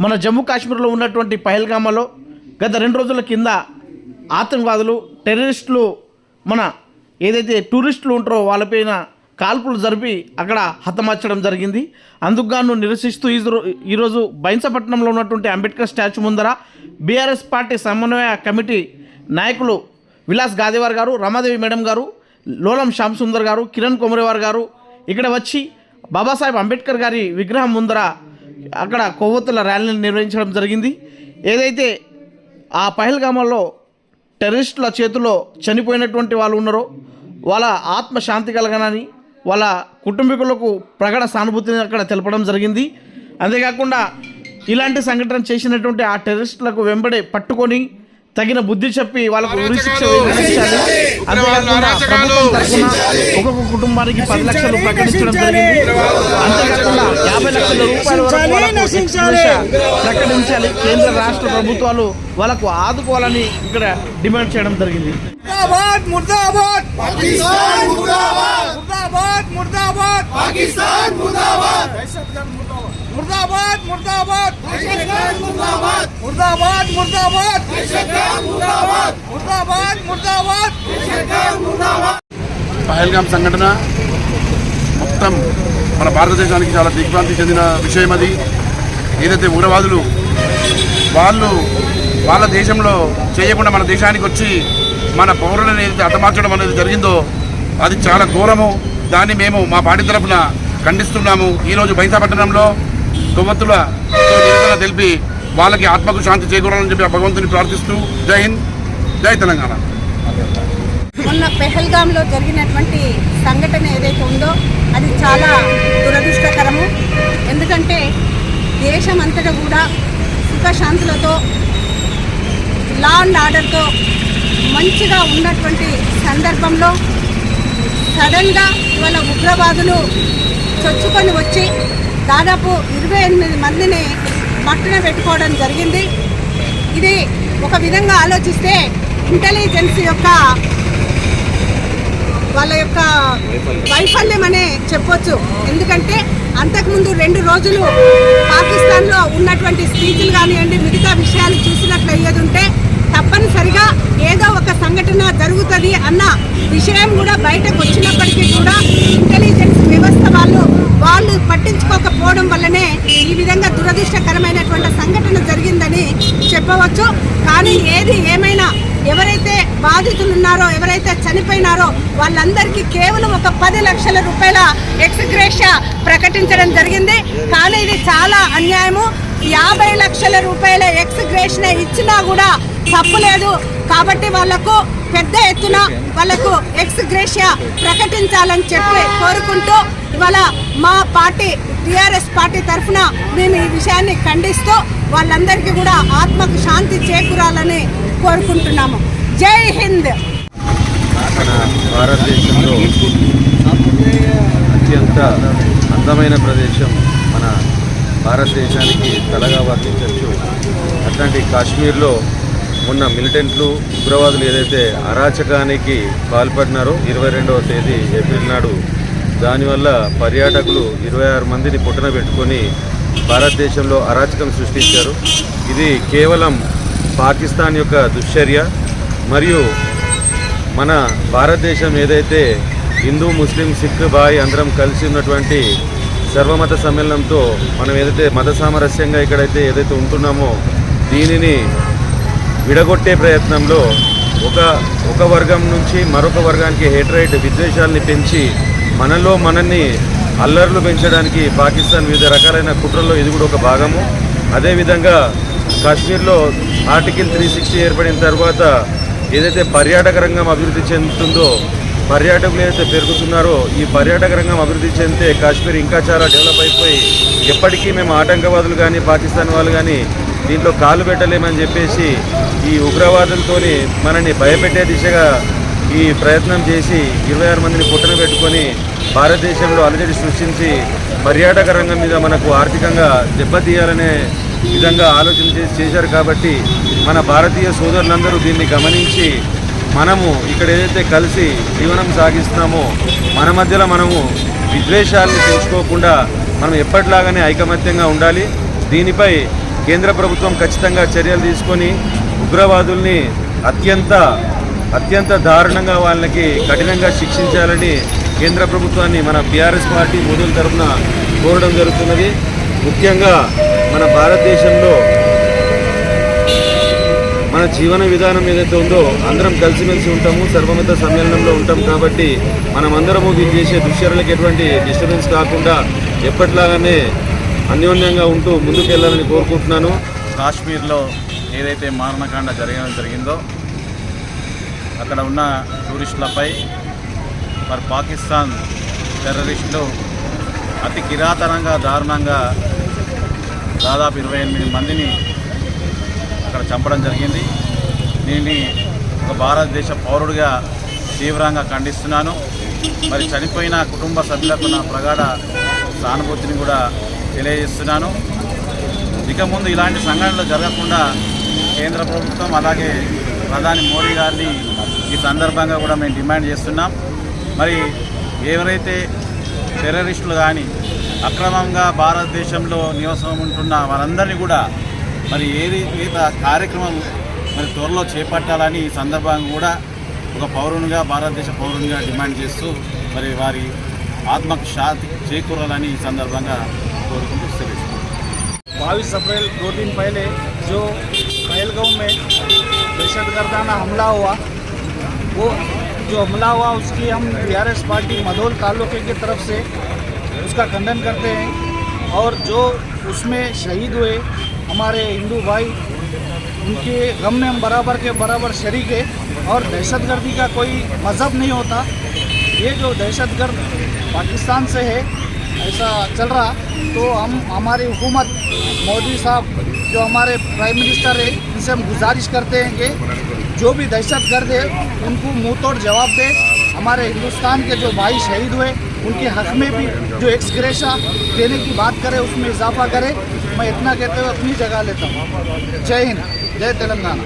మన జమ్మూ కాశ్మీర్లో ఉన్నటువంటి పహల్గామాలో గత రెండు రోజుల కింద ఆతంకవాదులు టెర్రరిస్టులు మన ఏదైతే టూరిస్టులు ఉంటారో వాళ్ళపైన కాల్పులు జరిపి అక్కడ హతమార్చడం జరిగింది. అందుకుగాను నిరసిస్తూ ఈరోజు బైన్సపట్నంలో ఉన్నటువంటి అంబేద్కర్ స్టాచ్యూ ముందర బీఆర్ఎస్ పార్టీ సమన్వయ కమిటీ నాయకులు విలాస్ గాదేవార్ గారు రమాదేవి మేడం గారు లోలం శ్యామ్ సుందర్ గారు కిరణ్ కొమరేవార్ గారు ఇక్కడ వచ్చి బాబాసాహెబ్ అంబేద్కర్ గారి విగ్రహం ముందర అక్కడ కొవ్వొత్తుల ర్యాలీని నిర్వహించడం జరిగింది. ఏదైతే ఆ పహల్గామాలో టెర్రరిస్టుల చేతిలో చనిపోయినటువంటి వాళ్ళు ఉన్నారో వాళ్ళ ఆత్మ శాంతి కలగనని వాళ్ళ కుటుంబీకులకు ప్రగాఢ సానుభూతిని అక్కడ తెలపడం జరిగింది. అంతేకాకుండా ఇలాంటి సంఘటన చేసినటువంటి ఆ టెర్రరిస్టులకు వెంబడే పట్టుకొని తగిన బుద్ధి చెప్పి వాళ్ళకు ఉరిశిక్ష విధించాలి అంతేకాకుండా ప్రభుత్వం తరఫున ఒక్కొక్క కుటుంబానికి పది లక్షలు ప్రకటించడం జరిగింది. అంతేకాకుండా యాభై లక్షల రూపాయల వరకు ప్రకటించాలి. కేంద్ర రాష్ట్ర ప్రభుత్వాలు వాళ్ళకు ఆదుకోవాలని ఇక్కడ డిమాండ్ చేయడం జరిగింది. ముర్దాబాద్ ముర్దాబాద్. ముర్దాబాద్. ముర్దాబాద్. ముర్దాబాద్ ముర్దాబాద్! ముర్దాబాద్! ముర్దాబాద్ పహల్గాం సంఘటన మొత్తం మన భారతదేశానికి చాలా దిగ్భ్రాంతి చెందిన విషయం అది. ఏదైతే ఉగ్రవాదులు వాళ్ళు వాళ్ళ దేశంలో చేయకుండా మన దేశానికి వచ్చి మన పౌరులను ఏదైతే అటమార్చడం అనేది జరిగిందో అది చాలా ఘోరము. దాన్ని మేము మా పార్టీ తరఫున ఖండిస్తున్నాము. ఈరోజు బైసాపట్టణంలో కొవ్వొత్తుల నిరసన తెలిపి వాళ్ళకి ఆత్మకు శాంతి చేకూరాలని చెప్పి ఆ భగవంతుని ప్రార్థిస్తూ జై హింద్ జై తెలంగాణ. మొన్న పెహల్గాంలో జరిగినటువంటి సంఘటన ఏదైతే ఉందో అది చాలా దురదృష్టకరము. ఎందుకంటే దేశం అంతటా కూడా సుఖశాంతులతో లా అండ్ ఆర్డర్తో మంచిగా ఉన్నటువంటి సందర్భంలో సడన్గా ఇవాళ ఉగ్రవాదులు చొచ్చుకొని వచ్చి దాదాపు ఇరవై ఎనిమిది మందిని మట్టున పెట్టుకోవడం జరిగింది. ఇది ఒక విధంగా ఆలోచిస్తే ఇంటెలిజెన్స్ యొక్క వాళ్ళ యొక్క వైఫల్యం అనే చెప్పొచ్చు. ఎందుకంటే అంతకుముందు రెండు రోజులు పాకిస్తాన్లో ఉన్నటువంటి స్పీచ్లు కానివ్వండి మిగతా విషయాలు చూసినట్లు అయ్యేది ఉంటే తప్పనిసరిగా ఏదో ఒక సంఘటన జరుగుతుంది అన్న విషయం కూడా బయటకు వచ్చినప్పటికీ కూడా ఇంటెలిజెన్స్ వ్యవస్థ వాళ్ళు వాళ్ళు పట్టించుకోకపోవడం వల్లనే ఈ విధంగా దురదృష్టకరమైనటువంటి సంఘటన జరిగిందని చెప్పవచ్చు. కానీ ఏది ఏమైనా ఎవరైతే బాధితులు ఉన్నారో ఎవరైతే చనిపోయినారో వాళ్ళందరికీ కేవలం ఒక పది లక్షల రూపాయల ఎక్స్గ్రేష ప్రకటించడం జరిగింది. కానీ ఇది చాలా అన్యాయము. యాభై లక్షల రూపాయల ఎక్స్గ్రేషన్ ఇచ్చినా కూడా తప్పులేదు కాబట్టి వాళ్ళకు పెద్ద ఎత్తున వాళ్ళకు ఎక్స్గ్రేషియా ప్రకటించాలని చెప్పి కోరుకుంటూ ఇవాళ మా పార్టీ టిఆర్ఎస్ పార్టీ తరఫున మేము ఈ విషయాన్ని ఖండిస్తూ వాళ్ళందరికీ కూడా ఆత్మకు శాంతి చేకూరాలని కోరుకుంటున్నాము. జై హింద్! మన భారతదేశంలో అత్యంత అందమైన ప్రదేశం మన భారతదేశానికి తలగా వర్తించవచ్చు. అట్లాంటి కాశ్మీర్లో ఉన్న మిలిటెంట్లు ఉగ్రవాదులు ఏదైతే అరాచకానికి పాల్పడినారో ఇరవై రెండవ తేదీ ఏప్రిల్ నాడు దానివల్ల పర్యాటకులు ఇరవై ఆరు మందిని పుట్టన పెట్టుకొని భారతదేశంలో అరాచకం సృష్టించారు. ఇది కేవలం పాకిస్తాన్ యొక్క దుశ్చర్య మరియు మన భారతదేశం ఏదైతే హిందూ ముస్లిం సిక్ బాయ్ అందరం కలిసి ఉన్నటువంటి సర్వమత సమ్మేళనంతో మనం ఏదైతే మత సామరస్యంగా ఇక్కడైతే ఏదైతే ఉంటున్నామో దీనిని విడగొట్టే ప్రయత్నంలో ఒక ఒక వర్గం నుంచి మరొక వర్గానికి హేట్రైట్ విద్వేషాలని పెంచి మనలో మనల్ని అల్లర్లు పెంచడానికి పాకిస్తాన్ వివిధ రకాలైన కుట్రల్లో ఇది కూడా ఒక భాగము. అదేవిధంగా కాశ్మీర్లో ఆర్టికల్ త్రీ సిక్స్టీ ఏర్పడిన తర్వాత ఏదైతే పర్యాటక రంగం అభివృద్ధి చెందుతుందో పర్యాటకులు ఏదైతే పెరుగుతున్నారో ఈ పర్యాటక రంగం అభివృద్ధి చెందితే కాశ్మీర్ ఇంకా చాలా డెవలప్ అయిపోయి ఎప్పటికీ మేము ఆటంకవాదులు కానీ పాకిస్తాన్ వాళ్ళు కానీ దీంట్లో కాలు పెట్టలేమని చెప్పేసి ఈ ఉగ్రవాదులతోని మనల్ని భయపెట్టే దిశగా ఈ ప్రయత్నం చేసి ఇరవై ఆరు మందిని పుట్టన పెట్టుకొని భారతదేశంలో అలజడి సృష్టించి పర్యాటక రంగం మీద మనకు ఆర్థికంగా దెబ్బతీయాలనే విధంగా ఆలోచన చేసి చేశారు కాబట్టి మన భారతీయ సోదరులందరూ దీన్ని గమనించి మనము ఇక్కడ ఏదైతే కలిసి జీవనం సాగిస్తున్నామో మన మధ్యలో మనము విద్వేషాలను పెంచుకోకుండా మనం ఎప్పటిలాగానే ఐకమత్యంగా ఉండాలి. దీనిపై కేంద్ర ప్రభుత్వం ఖచ్చితంగా చర్యలు తీసుకొని ఉగ్రవాదుల్ని అత్యంత అత్యంత దారుణంగా వాళ్ళకి కఠినంగా శిక్షించాలని కేంద్ర ప్రభుత్వాన్ని మన బీఆర్ఎస్ పార్టీ మోదీల తరఫున కోరడం జరుగుతున్నది. ముఖ్యంగా మన భారతదేశంలో మన జీవన విధానం ఏదైతే ఉందో అందరం కలిసిమెలిసి ఉంటాము సర్వమత సమ్మేళనంలో ఉంటాం కాబట్టి మనం అందరము చేసే దుశ్చర్యలకు ఎటువంటి డిస్టర్బెన్స్ కాకుండా ఎప్పటిలాగానే అన్యోన్యంగా ఉంటూ ముందుకెళ్ళాలని కోరుకుంటున్నాను. కాశ్మీర్లో ఏదైతే మారణకాండ జరగడం జరిగిందో అక్కడ ఉన్న టూరిస్టులపై మరి పాకిస్తాన్ టెర్రరిస్టులు అతి కిరాతనంగా దారుణంగా దాదాపు ఇరవై ఎనిమిది మందిని అక్కడ చంపడం జరిగింది. దీన్ని ఒక భారతదేశ పౌరుడిగా తీవ్రంగా ఖండిస్తున్నాను. మరి చనిపోయిన కుటుంబ సభ్యులకు నా ప్రగాఢ సానుభూతిని కూడా తెలియజేస్తున్నాను. ఇక ముందు ఇలాంటి సంఘటనలు జరగకుండా కేంద్ర ప్రభుత్వం అలాగే ప్రధాని మోడీ గారిని ఈ సందర్భంగా కూడా మేము డిమాండ్ చేస్తున్నాం. మరి ఎవరైతే టెర్రరిస్టులు కానీ అక్రమంగా భారతదేశంలో నివాసం ఉంటున్న వారందరినీ కూడా మరి ఏది ఏద కార్యక్రమం మరి త్వరలో చేపట్టాలని ఈ సందర్భంగా కూడా ఒక పౌరునిగా భారతదేశ పౌరునిగా డిమాండ్ చేస్తూ మరి వారి ఆత్మకు శాంతి చేకూరాలని ఈ సందర్భంగా కోరుకుంటూ సెలవు बाईस अप्रैल दो दिन पहले जो पहलगांव में दहशत गर्दाना हमला हुआ वो जो हमला हुआ उसकी हम बी पार्टी मधोल तालुके की तरफ़ से उसका खंडन करते हैं। और जो उसमें शहीद हुए हमारे हिंदू भाई, उनके गम में हम बराबर के बराबर शरीक है और दहशतगर्दी का कोई मज़हब नहीं होता। ये जो दहशतगर्द पाकिस्तान से है, ऐसा चल रहा। तो हम, हमारी हुकूमत मोदी साहब जो हमारे प्राइम मिनिस्टर है, इनसे हम गुजारिश करते हैं कि जो भी दहशत गर्द है, उनको मुँह तोड़ जवाब दे। हमारे हिंदुस्तान के जो भाई शहीद हुए, उनके हक में भी जो एक्सग्रेशा देने की बात करें, उसमें इजाफा करें। मैं इतना कहते हुए अपनी जगह लेता हूँ। जय हिंद, जय तेलंगाना।